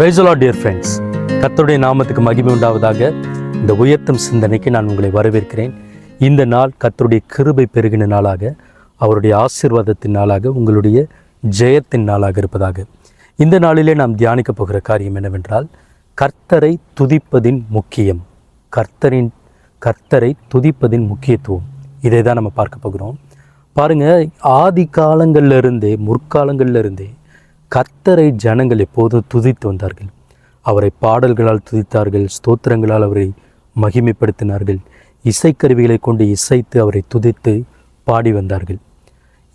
பிரைசலா dear friends கத்தருடைய நாமத்துக்கு மகிமை உண்டாவதாக. இந்த உயர்த்தும் சிந்தனைக்கு நான் உங்களை வரவேற்கிறேன். இந்த நாள் கர்த்தருடைய கிருபை பெருகின நாளாக அவருடைய ஆசீர்வாதத்தின் நாளாக உங்களுடைய ஜெயத்தின் நாளாக இருப்பதாக. இந்த நாளிலே நாம் தியானிக்க போகிற காரியம் என்னவென்றால் கர்த்தரை துதிப்பதின் முக்கியம். கர்த்தரின் கர்த்தரை துதிப்பதின் முக்கியத்துவம். இதை தான் நம்ம பார்க்க போகிறோம். பாருங்க ஆதி காலங்கள்ல இருந்தே கத்தரை கர்த்தரை ஜனங்கள் எப்போதும் துதித்து வந்தார்கள். அவரை பாடல்களால் துதித்தார்கள் ஸ்தோத்திரங்களால் அவரை மகிமைப்படுத்தினார்கள். இசைக்கருவிகளை கொண்டு இசைத்து அவரை துதித்து பாடி வந்தார்கள்.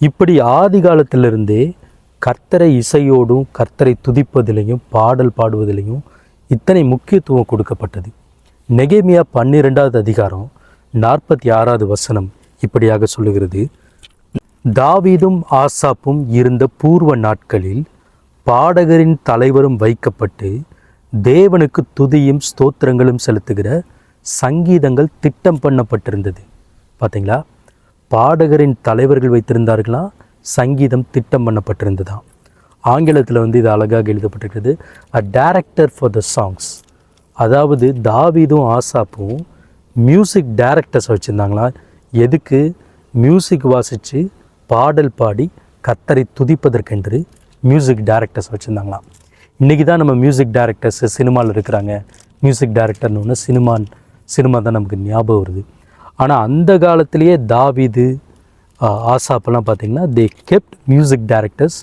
இப்படி ஆதி காலத்திலிருந்தே கர்த்தரை இசையோடும் கர்த்தரை துதிப்பதிலையும் பாடல் பாடுவதிலையும் இத்தனை முக்கியத்துவம் கொடுக்கப்பட்டது. நெகேமியா பன்னிரெண்டாவது அதிகாரம் நாற்பத்தி ஆறாவது வசனம் இப்படியாக சொல்லுகிறது. தாவீதும் ஆசாப்பும் இருந்த பூர்வ நாட்களில் பாடகரின் தலைவரும் வைக்கப்பட்டு தேவனுக்கு துதியும் ஸ்தோத்திரங்களும் செலுத்துகிற சங்கீதங்கள் திட்டம் பண்ணப்பட்டிருந்தது. பார்த்தீங்களா பாடகரின் தலைவர்கள் வைத்திருந்தார்களாம் சங்கீதம் திட்டம் பண்ணப்பட்டிருந்ததாம் ஆங்கிலத்தில் வந்து இது அழகாக எழுதப்பட்டிருக்கிறது. A director for the songs அதாவது தாவிதும் ஆசாப்பும் மியூசிக் டைரக்டர்ஸ் வச்சுருந்தாங்களா? எதுக்கு? மியூசிக் வாசித்து பாடல் பாடி கத்தரை துதிப்பதற்கென்று மியூசிக் டைரக்டர்ஸ் வச்சுருந்தாங்களாம். இன்றைக்கி தான் நம்ம மியூசிக் டைரக்டர்ஸ் சினிமாவில் இருக்கிறாங்க. மியூசிக் டைரக்டர்னு ஒன்று சினிமா சினிமா தான் நமக்கு ஞாபகம் வருது. ஆனால் அந்த காலத்திலேயே தாவிது ஆசாப்பெல்லாம் பார்த்திங்கன்னா they kept music directors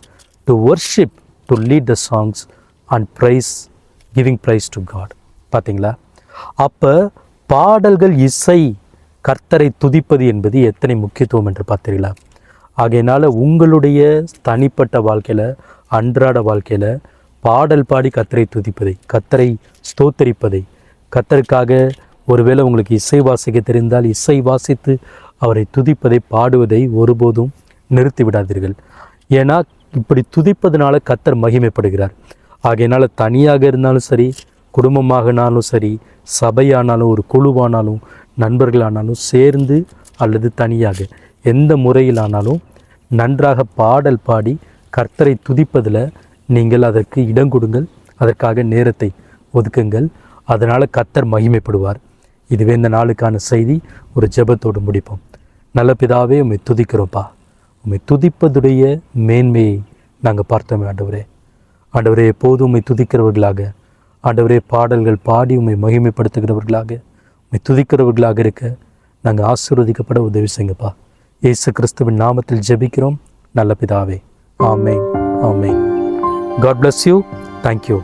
to worship to lead the songs and praise giving praise to God பார்த்தீங்களா அப்போ பாடல்கள் இசை கர்த்தரை துதிப்பது என்பது எத்தனை முக்கியத்துவம் என்று பார்த்தீங்களா ஆகையினால் உங்களுடைய தனிப்பட்ட வாழ்க்கையில் அன்றாட வாழ்க்கையில் பாடல் பாடி கத்தரை துதிப்பதை கத்தரை ஸ்தோத்தரிப்பதை கத்தருக்காக ஒருவேளை உங்களுக்கு இசை வாசிக்க தெரிந்தால் இசை வாசித்து அவரை துதிப்பதை பாடுவதை ஒருபோதும் நிறுத்தி விடாதீர்கள். ஏன்னா இப்படி துதிப்பதனால கத்தர் மகிமைப்படுகிறார். ஆகையினால் தனியாக இருந்தாலும் சரி குடும்பமாகனாலும் சரி சபையானாலும் ஒரு குழுவானாலும் நண்பர்களானாலும் சேர்ந்து அல்லது தனியாக எந்த முறையிலானாலும் நன்றாக பாடல் பாடி கர்த்தரை துதிப்பதில் நீங்கள் அதற்கு இடம் கொடுங்கள். அதற்காக நேரத்தை ஒதுக்குங்கள். அதனால் கர்த்தர் மகிமைப்படுவார். இதுவே இந்த நாளுக்கான செய்தி. ஒரு ஜெபத்தோடு முடிப்போம். நல்ல பிதாவே உம்மை துதிக்கிறோம்ப்பா. உம்மை துதிப்பதுடைய மேன்மையை நாங்கள் பார்த்தோமே ஆண்டவரே. ஆண்டவரே எப்போதும் உம்மை துதிக்கிறவர்களாக. ஆண்டவரே பாடல்கள் பாடி உம்மை மகிமைப்படுத்துகிறவர்களாக. உம்மை துதிக்கிறவர்களாக இருக்க நாங்கள் ஆசீர்வதிக்கப்பட உதவி செய்யுங்கப்பா. இயேசு கிறிஸ்துவின் நாமத்தில் ஜெபிக்கிறோம். நல்ல பிதாவே. ஆமே ஆமே காட் பிளஸ் யூ தேங்க்யூ